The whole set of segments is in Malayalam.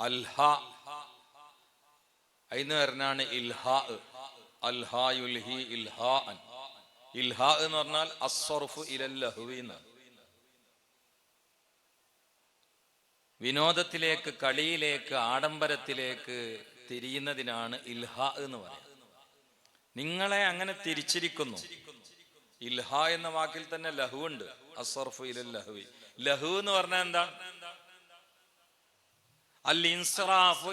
അൽഹ. അതിന് വരുന്നതാണ് ഇൽഹാ. അൽഹാ യുൽഹി ഇൽഹാ ഇൽഹാ എന്ന് പറഞ്ഞാൽ അസ്വർഫ് ഇലല്ലഹുവി വിനോദത്തിലേക്ക് കളിയിലേക്ക് ആഡംബരത്തിലേക്ക് തിരിയുന്നതിനാണ് ഇൽഹ എന്ന് പറയുന്നത്. നിങ്ങളെ അങ്ങനെ തിരിച്ചിരിക്കുന്നു. ഇൽഹ എന്ന വാക്കിൽ തന്നെ ലഹു ഉണ്ട് അസർഫ് ഇലൽ ലഹുവി. ലഹു എന്ന് പറഞ്ഞാൽ എന്താ? ഇൻസറാഫു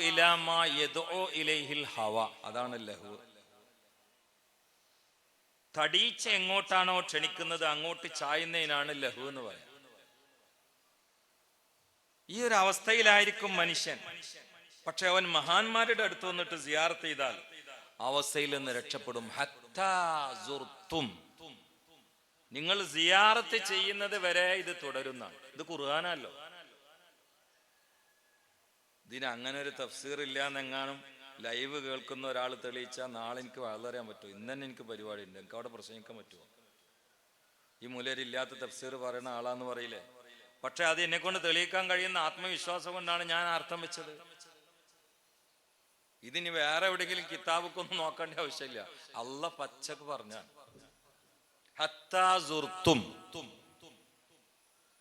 ഇലൈഹിൽ ഹവ. അതാണ് ലഹു. തടീച്ച എങ്ങോട്ടാണോ ക്ഷണിക്കുന്നത് അങ്ങോട്ട് ചായുന്നതിനാണ് ലഹു എന്ന് പറയുന്നത് ഈ ഒരു അവസ്ഥയിലായിരിക്കും മനുഷ്യൻ. പക്ഷെ അവൻ മഹാന്മാരുടെ അടുത്ത് വന്നിട്ട് സിയാർത്ത് ചെയ്താൽ അവസ്ഥയിൽ നിന്ന് രക്ഷപ്പെടും. നിങ്ങൾ സിയാറത്ത് ചെയ്യുന്നത് വരെ ഇത് തുടരുന്നതാണ്. ഇത് ഖുർആാനല്ലോ ഇതിന് അങ്ങനെ ഒരു തഫ്സീർ ഇല്ല എന്നെങ്ങാനും ലൈവ് കേൾക്കുന്ന ഒരാൾ തെളിയിച്ചാൽ നാളെ എനിക്ക് വളരാൻ പറ്റുമോ? ഇന്ന് തന്നെ എനിക്ക് പരിപാടി ഉണ്ട്. എനിക്ക് അവിടെ പ്രസംഗിക്കാൻ പറ്റുമോ? ഈ മൂലരില്ലാത്ത തഫ്സീർ പറയുന്ന ആളാന്ന് പറയില്ലേ? പക്ഷെ അത് എന്നെ കൊണ്ട് തെളിയിക്കാൻ കഴിയുന്ന ആത്മവിശ്വാസം കൊണ്ടാണ് ഞാൻ അർത്ഥം വെച്ചത്. ഇതിനി വേറെ എവിടെയെങ്കിലും കിതാബൊക്കൊന്നും നോക്കേണ്ട ആവശ്യമില്ല. അല്ല പച്ചക്ക് പറഞ്ഞാണ്.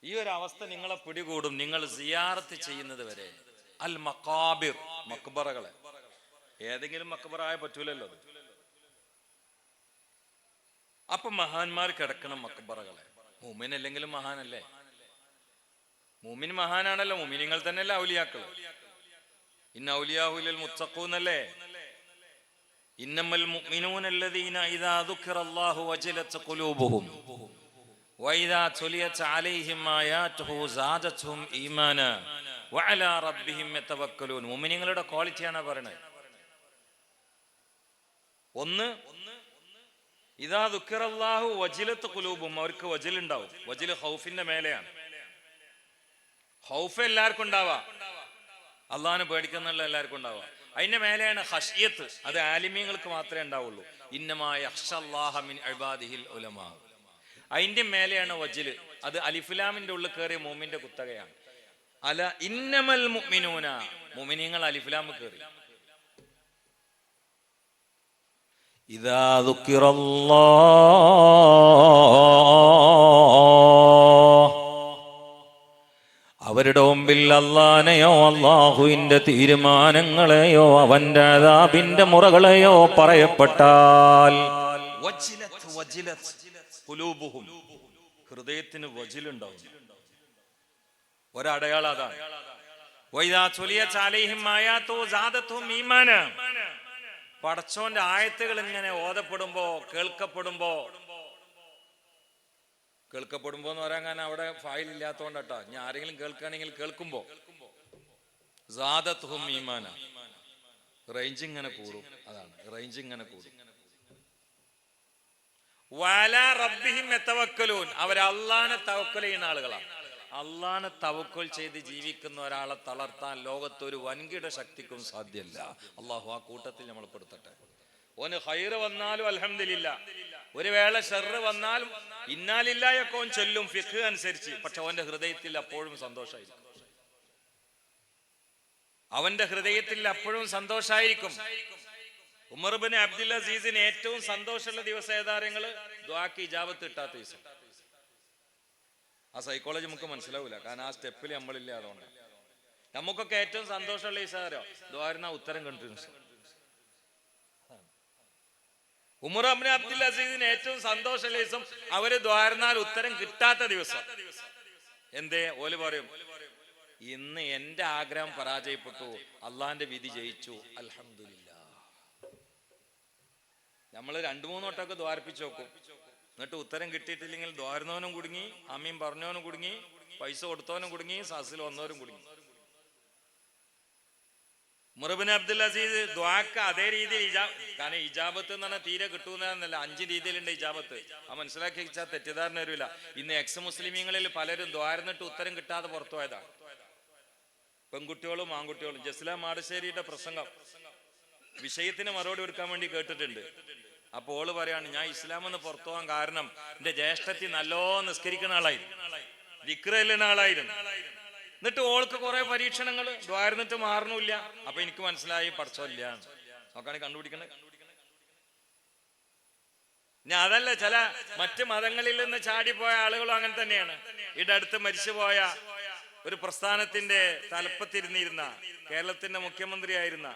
ഈ ഒരു അവസ്ഥ നിങ്ങളെ പിടികൂടും. നിങ്ങൾ സിയാറത്ത് ചെയ്യുന്നത് വരെ. അൽ മക്കാബിർ മക്ബറകളെ. ഏതെങ്കിലും മക്ബറായ പറ്റൂലല്ലോ അത്. അപ്പൊ മഹാന്മാർ കിടക്കണം മക്ബറകളെ. മൂമിൻ അല്ലെങ്കിലും മഹാനല്ലേ? മൂമിൻ മഹാനാണല്ലോ. മൂമിനിങ്ങൾ തന്നെയല്ലേ ഔലിയാക്കൾ ഇന്ന ഔലിയാഹുലിൽ മുത്തക്കൂന്നല്ലേ ഇന്നമൽ മുഅ്മിനൂനല്ലദീന ഇദാ ദുക്കിറല്ലാഹു വജലത് ഖുലൂബുഹും. വഇദാ തുലിയത് അലൈഹിം ആയാതുഹു സാദത്തുഹും ഈമാന. വഅലാ യതവക്കലൂൻ. മുഅ്മിനീങ്ങളുടെ ക്വാളിറ്റിയാണ് പറയുന്നത് ഒന്ന് ഇതാ ദുഃഖറല്ലാഹു വജിലത്ത് കുലൂബും അവർക്ക് വജിലുണ്ടാവും വജിൽ ഹൗഫിന്റെ മേലെയാണ്. ഹൗഫ് എല്ലാവർക്കും ഉണ്ടാവാ. അള്ളാഹിനെ പേടിക്കുന്നുള്ള എല്ലാവർക്കും ഉണ്ടാവാം. അതിന്റെ മേലെയാണ് ഹഷിയത്ത് അത് ആലിമ്യങ്ങൾക്ക് മാത്രമേ ഉണ്ടാവുള്ളൂ. ഇന്നമായ അതിന്റെ മേലെയാണ് വജിൽ അത് അലിഫുലാമിന്റെ ഉള്ളിൽ കയറിയ മോമിന്റെ കുത്തകയാണ്. അല ഇന്നമൽ മുഅ്മിനൂന. മുഅ്മിനീങ്ങൾ അലിഫ്ലാം കേറി. ഇദാ അവരുടെ മുമ്പിൽ അള്ളാനെയോ അള്ളാഹുവിന്റെ തീരുമാനങ്ങളെയോ അവന്റെ അതാബിന്റെ മുറകളെയോ പറയപ്പെട്ടാൽ. ഹൃദയത്തിന് വജിലുണ്ടാവും ഒരടയാളം പടച്ചോന്റെ ആയത്തുകൾ ഇങ്ങനെ ഓതപ്പെടുമ്പോ കേൾക്കപ്പെടുമ്പോ കേൾക്കപ്പെടുമ്പോ എന്ന് പറയാൻ കാരണം അവിടെ ഫയൽ ഇല്ലാത്തോണ്ടട്ടാ. ഞാൻ ആരെങ്കിലും കേൾക്കുകയാണെങ്കിൽ കേൾക്കുമ്പോ. ഈമാന റേഞ്ച് ഇങ്ങനെ കൂടും. അതാണ് റേഞ്ച് ഇങ്ങനെ കൂടും. വാല റബ്ബിഹിം അവർ അള്ളാനെ തവക്കൽ ചെയ്യുന്ന ആളുകളാണ്. അള്ളാനെ തവക്കൽ ചെയ്ത് ജീവിക്കുന്ന ഒരാളെ തളർത്താൻ ലോകത്തൊരു വൻകിട ശക്തിക്കും സാധ്യമല്ല അള്ളാഹു ആ കൂട്ടത്തിൽ നമ്മൾ പെടുത്തട്ടെ. ഓന് ഹൈറ് വന്നാലും അലഹമില്ല ഒരു വേള ഷെറ് വന്നാലും ഇന്നാലില്ലായൊക്കെ ഓൻ ചൊല്ലും ഫിഖ് അനുസരിച്ച്. പക്ഷെ ഓന്റെ ഹൃദയത്തിൽ അപ്പോഴും സന്തോഷമായിരിക്കും അവന്റെ ഹൃദയത്തിൽ അപ്പോഴും സന്തോഷമായിരിക്കും ഉമർബിന് അബ്ദുൽ അസീസിന് ഏറ്റവും സന്തോഷമുള്ള ദിവസം ഏതാരങ്ങൾ ദ്വാക്ക് ഇജാബത്ത് കിട്ടാത്ത ദിവസം. ആ സൈക്കോളജി നമുക്ക് മനസ്സിലാവില്ല കാരണം ആ സ്റ്റെപ്പിൽ നമ്മളില്ല അതുകൊണ്ട്. നമുക്കൊക്കെ ഏറ്റവും സന്തോഷമുള്ള ഈ ഈസാരോ ദ്വാരുന്ന ഉത്തരം കണ്ടിരുന്നു ഉമർ അബ്ന അബ്ദുൽ അസീദിന് ഏറ്റവും സന്തോഷമുള്ള ദിവസം അവർ ദ്വാരുന്നാൽ ഉത്തരം കിട്ടാത്ത ദിവസം. എന്തേ? ഓൽ പറയും ഇന്ന് എന്റെ ആഗ്രഹം പരാജയപ്പെട്ടു. അള്ളാന്റെ വിധി ജയിച്ചു. അലഹമില്ല നമ്മൾ രണ്ടു മൂന്ന് വട്ടമൊക്കെ ദ്വാരപ്പിച്ച് നോക്കും എന്നിട്ട് ഉത്തരം കിട്ടിയിട്ടില്ലെങ്കിൽ ദ്വാരുന്നവനും കുടുങ്ങി അമ്മയും പറഞ്ഞവനും കുടുങ്ങി പൈസ കൊടുത്തവനും കുടുങ്ങി സസിൽ വന്നവരും കുടുങ്ങി. മുറബിൻ അബ്ദുൽ അസീസ് ദ്വാക്ക അതേ രീതിയിൽ കാരണം ഇജാബത്ത് എന്ന് പറഞ്ഞാൽ തീരെ കിട്ടുന്നതെന്നല്ല അഞ്ച് രീതിയിലുണ്ട് ഇജാബത്ത്. ആ മനസ്സിലാക്കി വെച്ചാൽ തെറ്റിദ്ധാരണ വരില്ല ഇന്ന് എക്സ് മുസ്ലിമീങ്ങളിൽ പലരും ദ്വാരന്നിട്ട് ഉത്തരം കിട്ടാതെ പുറത്തു പോയതാണ്. പെൺകുട്ടികളും ആൺകുട്ടികളും. ജസ്ല മാടശ്ശേരിയുടെ പ്രസംഗം. വിഷയത്തിന് മറുപടി കൊടുക്കാൻ വേണ്ടി കേട്ടിട്ടുണ്ട്. അപ്പോൾ ഓൾ പറയാണ് ഞാൻ ഇസ്ലാം എന്ന് പുറത്തു പോകാൻ കാരണം എന്റെ ജ്യേഷ്ഠത്തി നല്ലോ നിസ്കരിക്കുന്ന ആളായിരുന്നു. വിക്രല്ലുന്ന ആളായിരുന്നു. എന്നിട്ട് ഓൾക്ക് കുറെ പരീക്ഷണങ്ങൾ ദ്വാരുന്നിട്ട് മാറണില്ല അപ്പൊ എനിക്ക് മനസ്സിലായി പഠിച്ചില്ല നോക്കാണെങ്കിൽ കണ്ടുപിടിക്കണേ. ഞാൻ അതല്ല ചില മറ്റു മതങ്ങളിൽ നിന്ന് ചാടിപ്പോയ ആളുകളും അങ്ങനെ തന്നെയാണ്. ഇവിടെ അടുത്ത് മരിച്ചുപോയ ഒരു പ്രസ്ഥാനത്തിന്റെ തലപ്പത്തിരുന്നിരുന്ന കേരളത്തിന്റെ മുഖ്യമന്ത്രിയായിരുന്ന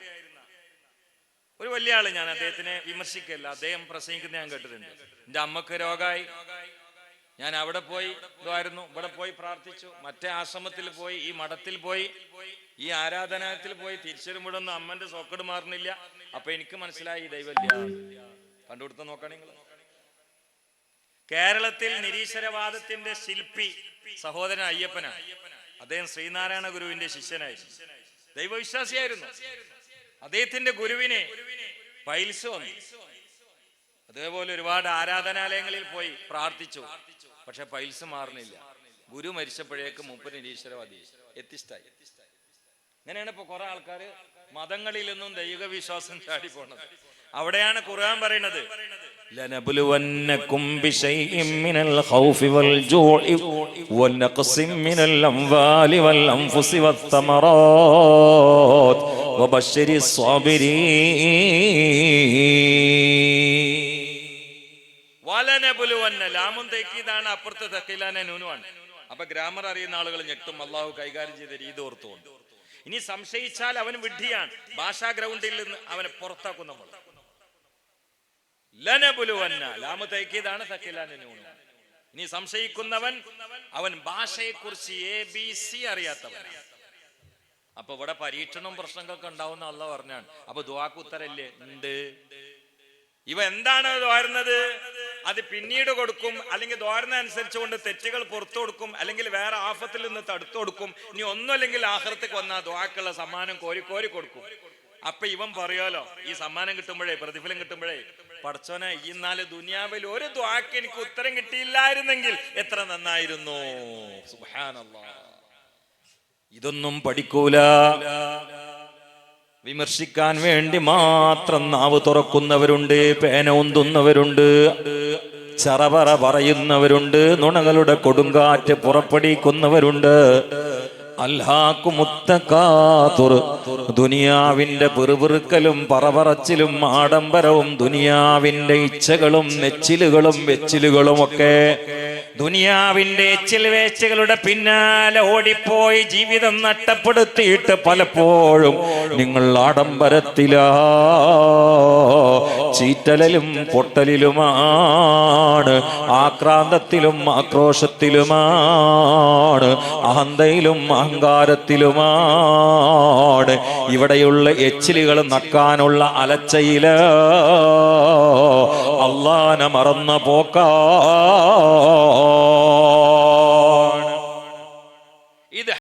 ഒരു വലിയ ആൾ ഞാൻ അദ്ദേഹത്തിനെ വിമർശിക്കല്ല. അദ്ദേഹം പ്രസംഗിക്കുന്ന ഞാൻ കേട്ടിട്ടുണ്ട്. എന്റെ അമ്മയ്ക്ക് രോഗമായി ഞാൻ അവിടെ പോയി ഇതായിരുന്നു. ഇവിടെ പോയി പ്രാർത്ഥിച്ചു. മറ്റേ ആശ്രമത്തിൽ പോയി ഈ മഠത്തിൽ പോയി ഈ ആരാധനാലയത്തിൽ പോയി. തിരിച്ചു വരുമ്പോഴൊന്നും അമ്മന്റെ സോക്കട് മാറുന്നില്ല. അപ്പൊ എനിക്ക് മനസ്സിലായി ദൈവല്ല കണ്ടുപിടുത്തം നോക്കണെങ്കിൽ കേരളത്തിൽ നിരീശ്വരവാദത്തിന്റെ ശില്പി സഹോദരൻ അയ്യപ്പനാണ്. അദ്ദേഹം ശ്രീനാരായണ ഗുരുവിന്റെ ശിഷ്യനായിരുന്നു. ദൈവവിശ്വാസിയായിരുന്നു. അദ്ദേഹത്തിന്റെ ഗുരുവിനെ പൈൽസ് വന്നു അതേപോലെ ഒരുപാട് ആരാധനാലയങ്ങളിൽ പോയി പ്രാർത്ഥിച്ചു പക്ഷെ പൈൽസ് മാറുന്നില്ല ഗുരു മരിച്ചപ്പോഴേക്ക് മൂപ്പര് നിരീശ്വരവാദി എത്തിഷ്ടായി അങ്ങനെയാണ് ഇപ്പൊ കുറെ ആൾക്കാര് മതങ്ങളിൽ നിന്നും ദൈവവിശ്വാസം ചാടി പോണത് അവിടെയാണ് ഖുർആൻ പറയുന്നത് لنبلونكم بشيء من الخوف والجوع ونقص من الأموال والأنفس والثمرات وبشر الصابرين വലനബുലുവന്ന ലാമും തെക്കീതാണ് അപ്പുറത്തെ തെക്കിലാന നൂനുമാണ് അപ്പൊ ഗ്രാമർ അറിയുന്ന ആളുകൾ ഞെട്ടും അള്ളാഹു കൈകാര്യം ചെയ്ത രീതി ഓർത്തുകൊണ്ട് ഇനി സംശയിച്ചാൽ അവൻ വിഡ്ഢിയാണ് ഭാഷാ ഗ്രൗണ്ടിൽ നിന്ന് അവനെ പുറത്താക്കും നമ്മൾ ലനബുലുവന്ന ലാമു തൈക്കീതാണ് തക്കിലാന നൂനു ഇനി സംശയിക്കുന്നവൻ അവൻ ഭാഷയെക്കുറിച്ച് എ ബി സി അറിയാത്തവൻ അപ്പൊ ഇവിടെ പരീക്ഷണവും പ്രശ്നങ്ങളൊക്കെ ഉണ്ടാവുന്ന അല്ല പറഞ്ഞാണ്. അപ്പൊ ദുവാക്ക് ഉത്തരല്ലേ? ഉണ്ട്. ഇവ എന്താണ് ദ്വാരുന്നത്? അത് പിന്നീട് കൊടുക്കും അല്ലെങ്കിൽ ദ്വാരുന്ന അനുസരിച്ചുകൊണ്ട് തെറ്റുകൾ പുറത്തു കൊടുക്കും അല്ലെങ്കിൽ വേറെ ആഫത്തിൽ നിന്ന് തടുത്തു കൊടുക്കും ഇനി ഒന്നുമല്ലെങ്കിൽ ആഹൃത്തേക്ക് വന്ന ദ്വാക്കുള്ള സമ്മാനം കോരി കോരി കൊടുക്കും. അപ്പൊ ഇവൻ പറയാലോ ഈ സമ്മാനം കിട്ടുമ്പോഴേ പ്രതിഫലം കിട്ടുമ്പോഴേ പടച്ചോനെ ഈ നാല് ദുനിയാവിൽ ഒരു ദ്വാക്ക് എനിക്ക് ഉത്തരം കിട്ടിയില്ലായിരുന്നെങ്കിൽ എത്ര നന്നായിരുന്നു. സുബ്ഹാനല്ലാഹ് ഇതൊന്നും പഠിക്കൂല. വിമർശിക്കാൻ വേണ്ടി മാത്രം നാവ് തുറക്കുന്നവരുണ്ട് പേന ഉന്തുന്നവരുണ്ട് ചറപറ പറയുന്നവരുണ്ട് നുണകളുടെ കൊടുങ്കാറ്റ് പുറപ്പെടിക്കുന്നവരുണ്ട് അൽഹാക്കുമുത്തക്കാതുർ ദുനിയാവിന്റെ പെറുപെറുക്കലും പറപറച്ചിലും ആഡംബരവും ദുനിയാവിന്റെ ഇച്ഛകളും നെച്ചിലുകളും വെച്ചിലുകളും ഒക്കെ ദുനിയാവിന്റെ ചിലവേച്ചകളുടെ വേച്ചകളുടെ പിന്നാലെ ഓടിപ്പോയി ജീവിതം നഷ്ടപ്പെടുത്തിയിട്ട് പലപ്പോഴും നിങ്ങൾ ആഡംബരത്തിലാ. ചീറ്റലിലും പൊട്ടലിലുമാണ് ആക്രാന്തത്തിലും ആക്രോശത്തിലുമാണ് അഹന്തയിലും അഹങ്കാരത്തിലുമാണ്. ഇവിടെയുള്ള എച്ചിലുകൾ നക്കാനുള്ള അലച്ചയിൽ അള്ളാന മറന്ന പോക്കാ.